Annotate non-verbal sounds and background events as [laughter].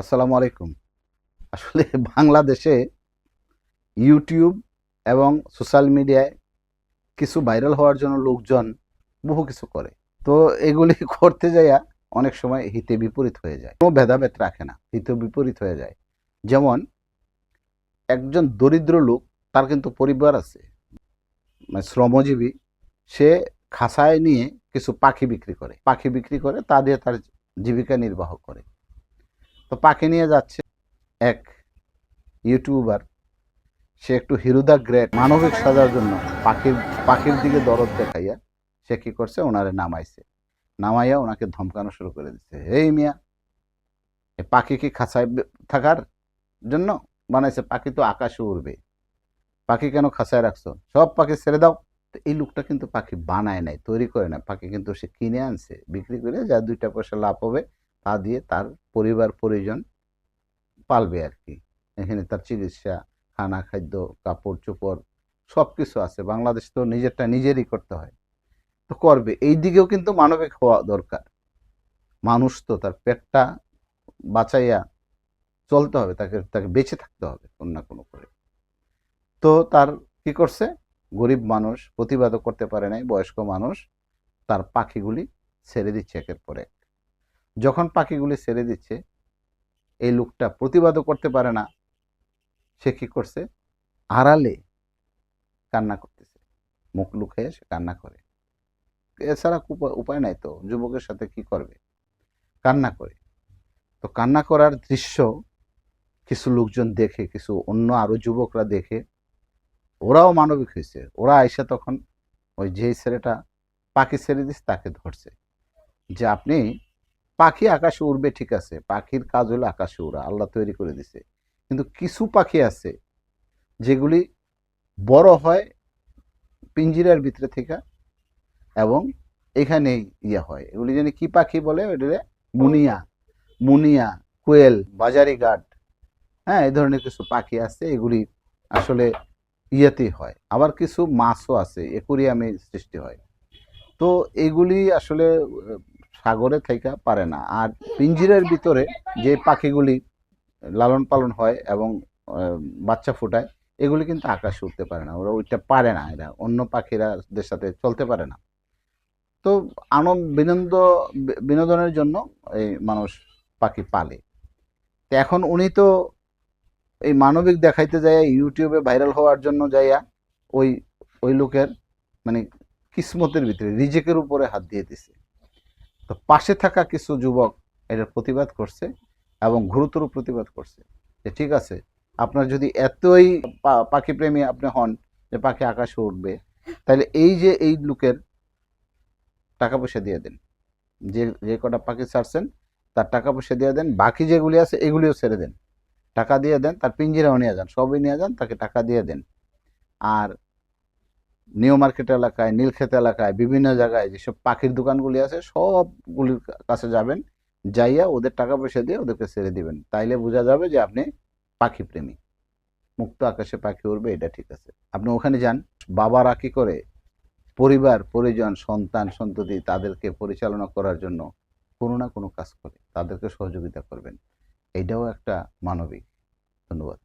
আসসালামু আলাইকুম। আসলে বাংলাদেশে ইউটিউব এবং সোশ্যাল মিডিয়ায় কিছু ভাইরাল হওয়ার জন্য লোকজন বহু কিছু করে। তো এগুলি [laughs] করতে যাইয়া অনেক সময় হিতে বিপরীত হয়ে যায়। কোনো ভেদাভেদ রাখে না হিতে বিপরীত হয়ে যায়। যেমন একজন দরিদ্র লোক, তার কিন্তু পরিবার আছে। মানে শ্রমজীবী, সে খাসায় নিয়ে কিছু পাখি বিক্রি করে। পাখি বিক্রি করে, তা দিয়ে তার জীবিকা নির্বাহ করে। তো পাখি নিয়ে যাচ্ছে এক ইউটিউবার। সে একটু হিরুদা গ্রেট, মানবিক সাজার জন্য পাখির পাখির দিকে দরদ দেখাইয়া সে কি করছে, ওনারে নামাইছে। নামাইয়া ওনাকে ধমকানো শুরু করে দিচ্ছে এই মিয়া, এ পাখি কি খাঁচায় থাকার জন্য বানাইছে? পাখি তো আকাশে উড়বে। পাখি কেন খাঁচায় রাখছো? সব পাখি ছেড়ে দাও। তো এই লোকটা কিন্তু পাখি বানায় নাই, তৈরি করে না পাখি কিন্তু সে কিনে আনছে, বিক্রি করে, যা দুইটা পয়সা লাভ হবে তা দিয়ে তার পরিবার পরিজন পালবে আর কি। এখানে তার চিকিৎসা, খানা, খাদ্য, কাপড়, চোপড় সব কিছু আছে। বাংলাদেশ তো নিজেরটা নিজেরই করতে হয়। তো করবে। এই দিকেও কিন্তু মানবিক হওয়া দরকার। মানুষ তো তার পেটটা বাঁচাইয়া চলতে হবে, তাকে তাকে বেঁচে থাকতে হবে, কোনো না কোনো করে। তো তার কি করছে? গরিব মানুষ প্রতিবাদও করতে পারে নাই, বয়স্ক মানুষ তার পাখিগুলি ছেড়ে দিচ্ছে একের পরে যখন পাখিগুলি ছেড়ে দিচ্ছে, এই লোকটা প্রতিবাদও করতে পারে না। সে কী করছে? আড়ালে কান্না করতেছে। মুখ লুকিয়ে সে কান্না করে। এছাড়া উপায়- নাই তো। যুবকের সাথে কি করবে? কান্না করে। তো কান্না করার দৃশ্য কিছু লোকজন দেখে, কিছু অন্য আরও যুবকরা দেখে, ওরাও মানবিক হয়েছে। ওরা আইসা তখন ওই যেই ছেলেটা পাখি ছেড়ে দিস তাকে ধরছে। যে আপনি পাখি আকাশে উড়বে ঠিক আছে, পাখির কাজ হলো আকাশে উড়া, আল্লাহ তৈরি করে দিছে। কিন্তু কিছু পাখি আছে যেগুলি বড় হয় পিঞ্জিরার ভিতরে থেকে এবং এখানেই ইয়ে হয়। এগুলি যেন কি পাখি বলে? ওটা মুনিয়া মুনিয়া, কোয়েল, বাজারি গার্ড হ্যাঁ এই ধরনের কিছু পাখি আছে, এগুলি আসলে ইয়েতেই হয়। আবার কিছু মাছও আছে, একুরিয়ামে সৃষ্টি হয়। তো এগুলি আসলে সাগরে থাইকা পারে না। আর পিঞ্জিরের ভিতরে যে পাখিগুলি লালন পালন হয় এবং বাচ্চা ফোটায়, এগুলি কিন্তু আকাশে উঠতে পারে না। ওরা ওইটা পারে না। এরা অন্য পাখিরাদের সাথে চলতে পারে না। তো আনন্দ, বিনোদ, বিনোদনের জন্য এই মানুষ পাখি পালে। তো এখন উনি তো এই মানবিক দেখাইতে যাইয়া ইউটিউবে ভাইরাল হওয়ার জন্য যাইয়া ওই ওই লোকের মানে কিসমতের ভিতরে, রিজেকের উপরে হাত দিয়ে দিছে তো পাশে থাকা কিছু যুবক এটার প্রতিবাদ করছে এবং গুরুতর প্রতিবাদ করছে যে ঠিক আছে, আপনার যদি এতই পাখি প্রেমী আপনি হন যে পাখি আকাশে উঠবে তাহলে এই যে এই লোকের টাকা পয়সা দিয়ে দেন, যে যে কটা পাখি ছাড়ছেন তার টাকা পয়সা দিয়ে দেন, বাকি যেগুলি আছে এগুলিও ছেড়ে দেন। টাকা দিয়ে দেন, তার পিঞ্জিরাও নিয়ে যান, সবই নিয়ে যান, তাকে টাকা দিয়ে দেন। আর নিউ মার্কেট এলাকায়, নীলক্ষেত এলাকায়, বিভিন্ন জায়গায় যেসব পাখির দোকানগুলি আছে, সবগুলির কাছে যাবেন, যাইয়া ওদের টাকা পয়সা দিয়ে ওদেরকে ছেড়ে দিবেন। তাইলে বোঝা যাবে যে আপনি পাখি প্রেমী। মুক্ত আকাশে পাখি উড়বে, এটা ঠিক আছে। আপনি ওখানে যান, বাবারা কি করে? পরিবার, পরিজন, সন্তান, সন্ততি তাদেরকে পরিচালনা করার জন্য কোনো না কোনো কাজ করে, তাদেরকে সহযোগিতা করবেন। এইটাও একটা মানবিক। ধন্যবাদ।